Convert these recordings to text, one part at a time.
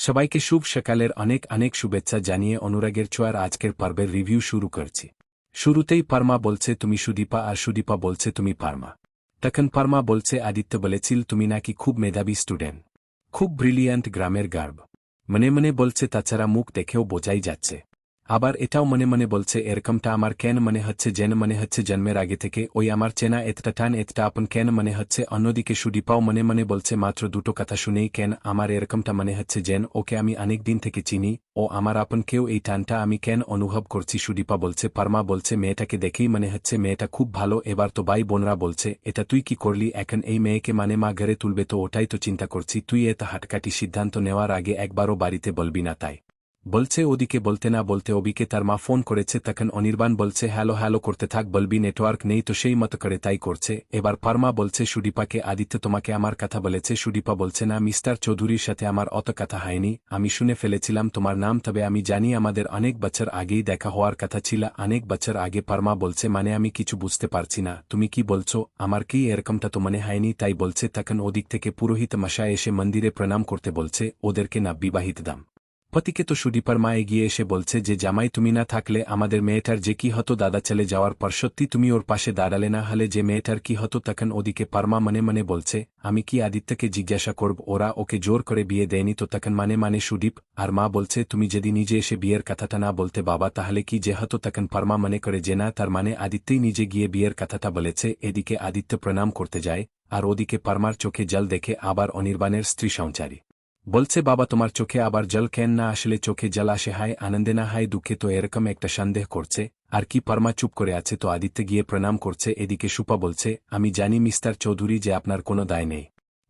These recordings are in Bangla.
সবাইকে শুভ সকালের অনেক অনেক শুভেচ্ছা জানিয়ে অনুরাগের ছোঁয়ার আজকের পর্বের রিভিউ শুরু করছি। শুরুতেই পারমা বলছে, তুমি সুদীপা আর সুদীপা বলছে, তুমি পারমা তখন পারমা বলছে, আদিত্য বলেছিল, তুমি নাকি খুব মেধাবী স্টুডেন্ট খুব ব্রিলিয়ান্ট গ্রামের গার্ব মনে মনে বলছে, তাছাড়া মুখ দেখেও বোঝাই যাচ্ছে। আবার এটাও মনে মনে বলছে, এরকমটা আমার কেন মনে হচ্ছে, যেন মনে হচ্ছে জন্মের আগে থেকে? ওই আমার চেনা এতটা টান, এতটা আপন কেন মনে হচ্ছে? অন্যদিকে সুদীপাও মনে মনে বলছে, মাত্র দুটো কথা শুনেই কেন আমার এরকমটা মনে হচ্ছে যেন ওকে আমি অনেক দিন থেকে চিনি, ও আমার আপন কেউ, এই টানটা আমি কেন অনুভব করছি? সুদীপা বলছে, পারমা বলছে, মেয়েটাকে দেখেই মনে হচ্ছে মেয়েটা খুব ভালো, এবার তো বাই বোনরা বলছে, এটা তুই কি করলি? এখন এই মেয়েকে মানে মা ঘরে তুলবে তো ওটাই তো চিন্তা করছি, তুই এত হাটকাটি সিদ্ধান্ত নেওয়ার আগে একবারও বাড়িতে বলবি না তাই। বলছে ওদিকে বলতে না বলতে অবিকে তার মা ফোন করেছে, তখন অনির্বাণ বলছে, হ্যালো হ্যালো, করতে থাক, বলবি নেটওয়ার্ক নেই তো সেই মতো করে তাই করছে। এবার পারমা বলছে, সুদীপাকে আদিত্য তোমাকে আমার কথা বলেছে। সুদীপা বলছে, না, মিস্টার চৌধুরীর সাথে আমার অত কথা হয়নি। আমি শুনে ফেলেছিলাম তোমার নাম, তবে আমি জানি আমাদের অনেক বছর আগেই দেখা হওয়ার কথা ছিল, অনেক বছর আগে পারমা বলছে মানে আমি কিছু বুঝতে পারছি না। তুমি কি বলছো? আমার কি এরকমটা তো মনে হয়নি? তাই বলছে, তখন ওদিক থেকে পুরোহিত মশায় এসে মন্দিরে প্রণাম করতে বলছে, ওদেরকে না বিবাহিত দাম। পতিকে তো সুদীপার মা এগিয়ে এসে বলছে যে, জামাই, তুমি না থাকলে আমাদের মেয়েটার যে কি হতো দাদা চলে যাওয়ার পর সত্যি তুমি ওর পাশে দাঁড়ালে না হলে যে মেয়েটার কি হতো তখন ওদিকে পারমা মনে মনে বলছে, আমি কি আদিত্যকে জিজ্ঞাসা করব? ওরা ওকে জোর করে বিয়ে দেয়নি তো তখন মানে মানে সুদীপ আর মা বলছে, তুমি যদি নিজে এসে বিয়ের কথাটা না বলতে বাবা, তাহলে কি যে হতো তখন পারমা মনে করে যে না, তার মানে আদিত্যই নিজে গিয়ে বিয়ের কথাটা বলেছে, এদিকে আদিত্য প্রণাম করতে যায় আর ওদিকে পারমার চোখে জল দেখে আবার অনির্বাণের স্ত্রী সঞ্চারী। বলছে, বাবা, তোমার চোখে আবার জল কেন না আসলে? চোখে জল আসে, হায়, আনন্দে না হায়, দুঃখে তো এরকম একটা সন্দেহ করছে। আর কি পরমা চুপ করে আছে? তো আদিত্য গিয়ে প্রণাম করছে। এদিকে সুপা বলছে, আমি জানি মিস্টার চৌধুরী যে আপনার কোনো দায় নেই।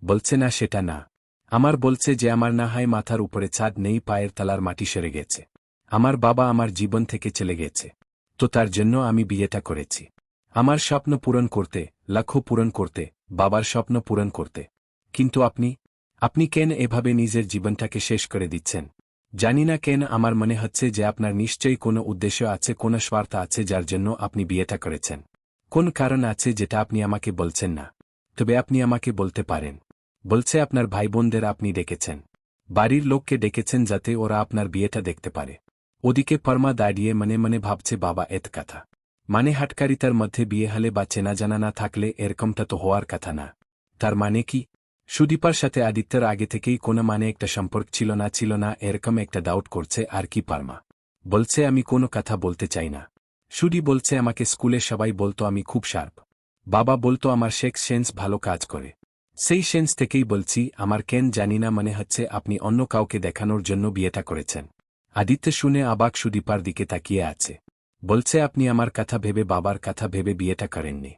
বলছে, না, সেটা না। আমার বলছে যে আমার না হায় মাথার উপরে ছাদ নেই, পায়ের তালার মাটি সেরে গেছে। আমার বাবা আমার জীবন থেকে চলে গেছে। তো তার জন্য আমি বিয়েটা করেছি। আমার স্বপ্ন পূরণ করতে লক্ষ্য পূরণ করতে, বাবার স্বপ্ন পূরণ করতে। কিন্তু আপনি আপনি কেন এভাবে নিজের জীবনটাকে শেষ করে দিচ্ছেন? জানি না কেন আমার মনে হচ্ছে যে আপনার নিশ্চয়ই কোনো উদ্দেশ্য আছে, কোনো স্বার্থ আছে যার জন্য আপনি বিয়েটা করেছেন। কোন কারণ আছে যেটা আপনি আমাকে বলছেন না? তবে আপনি আমাকে বলতে পারেন। বলছে আপনার ভাই বোনদের আপনি ডেকেছেন। বাড়ির লোককে ডেকেছেন যাতে ওরা আপনার বিয়েটা দেখতে পারে। ওদিকে পরমা দাঁড়িয়ে মনে মনে ভাবছে, বাবা, এত কথা। মানে হাটকারিতার মধ্যে বিয়ে হলে বা চেনা জানা না থাকলে এরকমটা তো হওয়ার কথা না। তার মানে কি? সুদীপার সাথে আদিত্যের আগে থেকেই কোনো মানে একটা সম্পর্ক ছিল না ছিল না, এরকম একটা ডাউট করছে আর কি পারমা। বলছে, আমি কোনো কথা বলতে চাই না। সুদি বলছে, আমাকে স্কুলে সবাই বলতো আমি খুব শার্প বাবা বলতো আমার সেক্স সেন্স ভালো কাজ করে। সেই সেন্স থেকেই বলছি, আমার কেন জানি না মনে হচ্ছে আপনি অন্য কাউকে দেখানোর জন্য বিয়েটা করেছেন। আদিত্য শুনে আবাক সুদীপার দিকে তাকিয়ে আছে। বলছে, আপনি আমার কথা ভেবে বাবার কথা ভেবে বিয়েটা করেননি।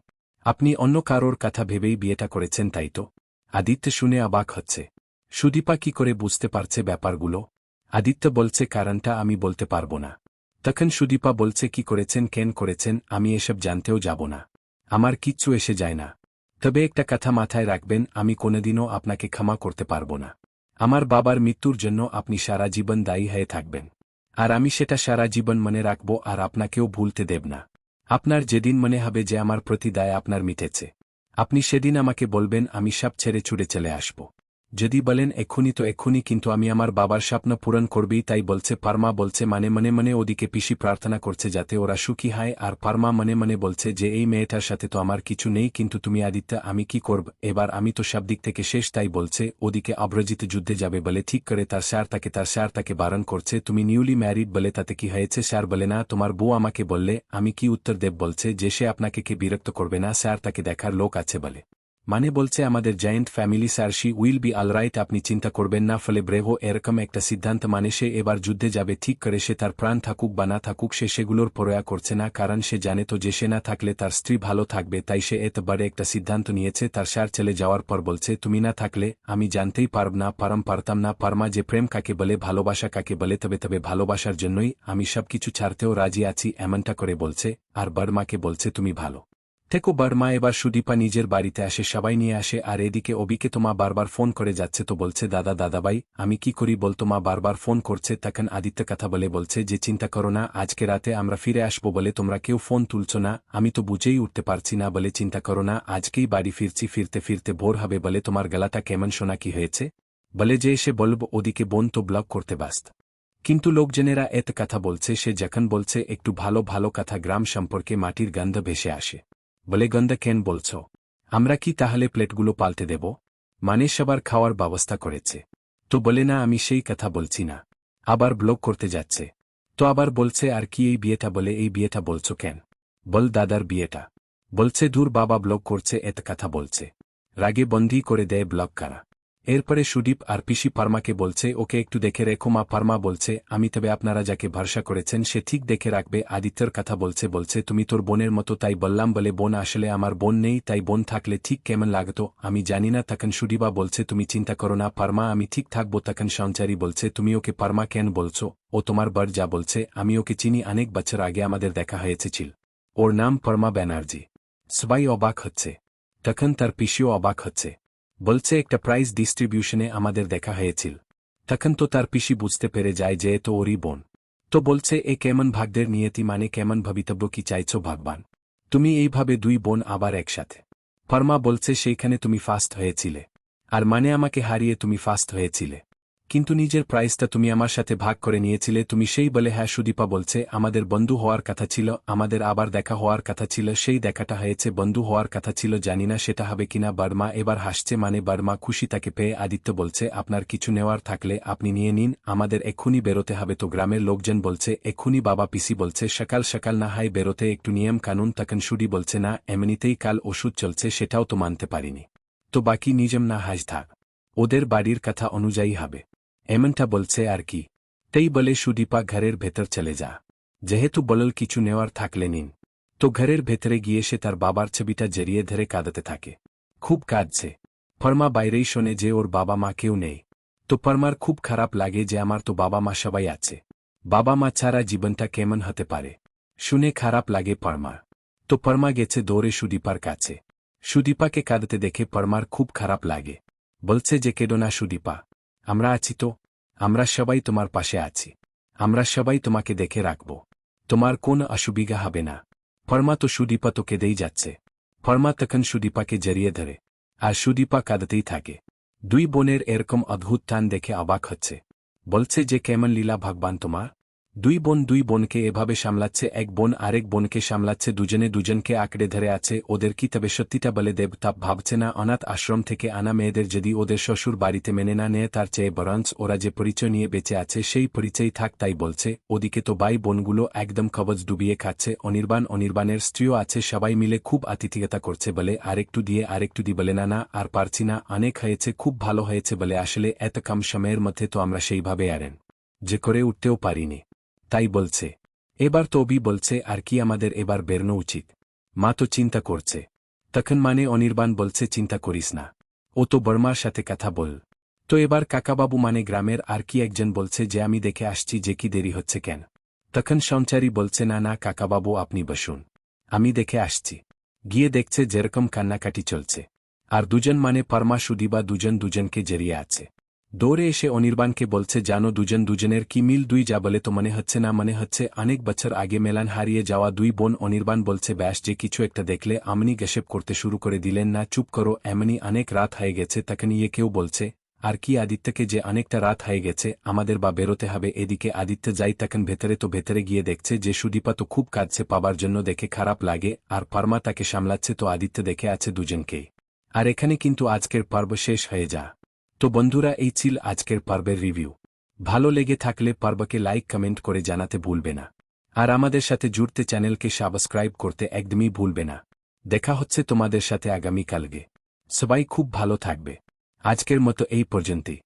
আপনি অন্য কারোর কথা ভেবেই বিয়েটা করেছেন, তাই তো? আদিত্য শুনে অবাক হচ্ছে। সুদীপা কি করে বুঝতে পারছে ব্যাপারগুলো? আদিত্য বলছে, কারণটা আমি বলতে পারব না। তখন সুদীপা বলছে, কি করেছেন, কেন করেছেন, আমি এসব জানতেও যাব না। আমার কিচ্ছু এসে যায় না। তবে একটা কথা মাথায় রাখবেন, আমি কোনোদিনও আপনাকে ক্ষমা করতে পারব না। আমার বাবার মৃত্যুর জন্য আপনি সারা জীবন দায়ী হয়ে থাকবেন। আর আমি সেটা সারা জীবন মনে রাখব, আর আপনাকেও ভুলতে দেব না। আপনার যেদিন মনে হবে যে আমার প্রতি দায় আপনার মিটেছে। আপনি সেদিন আমাকে বলবেন আমি সাপ ছেড়ে ছুড়ে চলে আসব। যদি বলেন, এক্ষুনি তো এক্ষুনি, কিন্তু আমি আমার বাবার স্বপ্ন পূরণ করবেই। তাই বলছে, পারমা বলছে মানে মনে মনে ওদিকে পিসি প্রার্থনা করছে যাতে ওরা সুখী হয়। আর পারমা মনে মনে বলছে যে, এই মেয়েটার সাথে তো আমার কিছু নেই, কিন্তু তুমি আদিত্য, আমি কি করব? এবার আমি তো সব দিক থেকে শেষ। তাই বলছে, ওদিকে অব্রজিত যুদ্ধে যাবে বলে ঠিক করে, তার স্যার তাকে, তার স্যার তাকে বারণ করছে। তুমি নিউলি ম্যারিড বলে তাতে কি হয়েছে? স্যার বলে, না, তোমার বউ আমাকে বললে, আমি কি উত্তর দেব? বলছে যে, সে আপনাকে কে বিরক্ত করবে না? স্যার তাকে দেখার লোক আছে বলে। মানে বলছে আমাদের joint family sir she will be alright আপনি চিন্তা করবেন না, ফলে ব্রেহো এরকম একটা সিদ্ধান্ত মানে সে এবার যুদ্ধে যাবে, ঠিক করে সে তার প্রাণ থাকুক বা না থাকুক, সে সেগুলোর প্রয়া করছে না, কারণ সে জানে তো যে সে না থাকলে তার স্ত্রী ভালো থাকবে, তাই সে এত বড় একটা সিদ্ধান্ত নিয়েছে, তার স্যার চলে যাওয়ার পর বলছে, তুমি না থাকলে আমি জানতেই পারব না, পারম পারতাম না, পারমা যে প্রেম কাকে বলে, ভালোবাসা কাকে বলে, তবে তবে ভালোবাসার জন্যই আমি সবকিছু ছাড়তেও রাজি আছি, এমনটা করে বলছে, আর বর্মাকে বলছে, তুমি ভালো। থেকো বার্মা এবার সুদীপা নিজের বাড়িতে আসে, সবাই নিয়ে আসে, আর এদিকে অবিকে তোমা বারবার ফোন করে যাচ্ছে তো বলছে, দাদা দাদাবাই আমি কি করি বলতো মা বারবার ফোন করছে তখন আদিত্য কথা বলে বলছে যে, চিন্তা করো না, আজকে রাতে আমরা ফিরে আসব বলে তোমরা কেউ ফোন তুলছ না, আমি তো বুঝেই উঠতে পারছি না বলে চিন্তা করো না, আজকেই বাড়ি ফিরছি, ফিরতে ফিরতে ভোর হবে বলে তোমার গলাটা কেমন শোনা কি হয়েছে? বলে যে এসে বলব, ওদিকে বোন তো ব্লক করতে ব্যস্ত। কিন্তু লোকজনেরা এত কথা বলছে, সে যখন বলছে, একটু ভালো ভালো কথা, গ্রাম সম্পর্কে মাটির গন্ধ ভেসে আসে। বলে গন্দা কেন বলছ? আমরা কি তাহলে প্লেটগুলো পাল্টে দেব? মানে সবার খাওয়ার ব্যবস্থা করেছে। তো বলে না, আমি সেই কথা বলছি না। আবার ব্লক করতে যাচ্ছে। তো আবার বলছে, আর কি এই বিয়েটা বলে, এই বিয়েটা বলছো কেন? বল দাদার বিয়েটা। বলছে দূর বাবা ব্লক করছে, এত কথা বলছে। রাগে বন্দি করে দেয় ব্লক কারা। এরপরে সুদীপ আর পিসি পারমাকে বলছে, ওকে একটু দেখে রেখো মা। পারমা বলছে, আমি তবে আপনারা যাকে ভরসা করেছেন সে ঠিক দেখে রাখবে। আদিত্যর কথা বলছে বলছে, তুমি তোর বোনের মতো তাই বললাম, বলে বোন আসলে আমার বোন নেই, তাই বোন থাকলে ঠিক কেমন লাগতো? আমি জানি না। তখন সুদীপা বলছে, তুমি চিন্তা করো না পারমা, আমি ঠিক থাকব। তখন সঞ্চারী বলছে, তুমি ওকে পারমা কেন বলছো? ও তোমার বর যা বলছে, আমি ওকে চিনি, অনেক বছর আগে আমাদের দেখা হয়েছে ছিল। ওর নাম পরমা ব্যানার্জি। সবাই অবাক হচ্ছে। তখন তার পিসিও অবাক হচ্ছে। বলছে, একটা প্রাইজ ডিস্ট্রিবিউশনে আমাদের দেখা হয়েছিল। তখন তো তার পিসি বুঝতে পেরে যায় যে তো ওরই বোন। তো বলছে, এ কেমন ভাগ্যের নিয়েতি মানে কেমন ভবিতব্য কি চাইছ ভাগবান? তুমি এইভাবে দুই বোন আবার একসাথে। ফর্মা বলছে, সেইখানে তুমি ফাস্ট হয়েছিলে। আর মানে আমাকে হারিয়ে তুমি ফাস্ট হয়েছিলে। কিন্তু নিজের প্রাইসটা তুমি আমার সাথে ভাগ করে নিয়েছিলে, তুমি সেই বলে হ্যাঁ সুদীপা বলছে, আমাদের বন্ধু হওয়ার কথা ছিল, আমাদের আবার দেখা হওয়ার কথা ছিল, সেই দেখাটা হয়েছে, বন্ধু হওয়ার কথা ছিল, জানি না সেটা হবে কিনা, বার্মা এবার হাসছে মানে বার্মা খুশি তাকে পেয়ে আদিত্য বলছে, আপনার কিছু নেওয়ার থাকলে আপনি নিয়ে নিন, আমাদের এক্ষুনি বেরোতে হবে। তো গ্রামের লোকজন বলছে, এক্ষুনি বাবা পিসি বলছে, সকাল সকাল না হয় বেরোতে একটু নিয়ম কানুন, তখন সুডি বলছে, না, এমনিতেই কাল ওষুধ চলছে, সেটাও তো মানতে পারিনি। তো বাকি নিজম না হাজ থাক। ওদের বাড়ির কথা অনুযায়ী হবে। এমনটা বলছে আর কি। তেই বলে সুদীপা ঘরের ভেতর চলে যা। যেহেতু বলল কিছু নেওয়ার থাকলে নিন। তো ঘরের ভেতরে গিয়ে সে তার বাবার ছবিটা জড়িয়ে ধরে কাঁদাতে থাকে। খুব কাঁদছে। ফর্মা বাইরেই শোনে যে ওর বাবা মা কেউ নেই। তো ফর্মার খুব খারাপ লাগে যে আমার তো বাবা মা সবাই আছে। বাবা মা ছাড়া জীবনটা কেমন হতে পারে? শুনে খারাপ লাগে পরমার তো পরমা গেছে দৌড়ে সুদীপার কাছে। সুদীপাকে কাঁদতে দেখে পরমার খুব খারাপ লাগে। বলছে যে কেডো না সুদীপা। আমরা আছি তো। আমরা সবাই তোমার পাশে আছি। আমরা সবাই তোমাকে দেখে রাখব। তোমার কোন অসুবিধা হবে না। ফর্মা তো সুদীপা তোকে দেই যাচ্ছে। ফর্মা তখন সুদীপাকে জড়িয়ে ধরে। আর সুদীপা কাঁদতেই থাকে। দুই বোনের এরকম অদ্ভুত টান দেখে অবাক হচ্ছে। বলছে যে কেমন লীলা ভগবান তোমার। দুই বোন দুই বোনকে এভাবে সামলাচ্ছে, এক বোন আরেক বোনকে সামলাচ্ছে, দুজনে দুজনকে আঁকড়ে ধরে আছে, ওদের কি তবে সত্যিটা বলে দেব তা ভাবছে না, অনাথ আশ্রম থেকে আনা মেয়েদের যদি ওদের শ্বশুর বাড়িতে মেনে না নেয় তার চেয়ে বরঞ্চ ওরা যে পরিচয় নিয়ে বেঁচে আছে সেই পরিচয় থাক তাই বলছে, ওদিকে তো বাই বোনগুলো একদম কবজ ডুবিয়ে খাচ্ছে, অনির্বাণ অনির্বাণের স্ত্রীও আছে, সবাই মিলে খুব আতিথিকতা করছে বলে, আরেকটু দিয়ে আরেকটু দি বলে না না, আর পারছি না, অনেক হয়েছে, খুব ভালো হয়েছে বলে আসলে এত কম সময়ের মধ্যে তো আমরা সেইভাবে আরেন যে করে উঠতেও পারিনি। তাই বলছে। এবার তবি বলছে, আর কি আমাদের এবার বেরনো উচিত? মা তো চিন্তা করছে। তখন মানে অনির্বাণ বলছে, চিন্তা করিস না। ও তো বর্মার সাথে কথা বল। তো এবার কাকাবাবু মানে গ্রামের আর কি একজন বলছে যে, আমি দেখে আসছি যে কি দেরি হচ্ছে কেন? তখন সঞ্চারী বলছে, না না, কাকাবাবু, আপনি বসুন। আমি দেখে আসছি। গিয়ে দেখছে, যেরকম কান্নাকাটি চলছে। আর দুজন মানে পরমা সুদিবা দুজন দুজনকে জেরিয়ে আছে। দৌড়ে এসে অনির্বাণকে বলছে, জানো দুজন দুজনের কি মিল? দুই যা বলে তো মনে হচ্ছে না, মনে হচ্ছে অনেক বছর আগে মেলান হারিয়ে যাওয়া দুই বোন অনির্বাণ বলছে, ব্যাস, যে কিছু একটা দেখলে আমনি গেসেপ করতে শুরু করে দিলেন না, চুপ করো, এমনি অনেক রাত হয়ে গেছে তখন ইয়ে কেউ বলছে, আর কি আদিত্যকে যে অনেকটা রাত হয়ে গেছে, আমাদের বা বেরোতে হবে, এদিকে আদিত্য যাই তখন ভেতরে তো ভেতরে গিয়ে দেখছে যে সুদীপা তো খুব কাঁদছে, পাবার জন্য দেখে খারাপ লাগে, আর পারমা তাকে সামলাচ্ছে তো আদিত্য দেখে আছে দুজনকেই। আর এখানে কিন্তু আজকের পর্ব শেষ হয়ে যা। তো বন্ধুরা, এই ছিল আজকের পর্বের রিভিউ। ভালো লেগে থাকলে পর্বকে লাইক, কমেন্ট করে জানাতে ভুলবে না। আর আমাদের সাথে জুড়তে চ্যানেলকে সাবস্ক্রাইব করতে একদমই ভুলবে না। দেখা হচ্ছে তোমাদের সাথে আগামীকালকে। সবাই খুব ভালো থাকবে। আজকের মতো এই পর্যন্তই।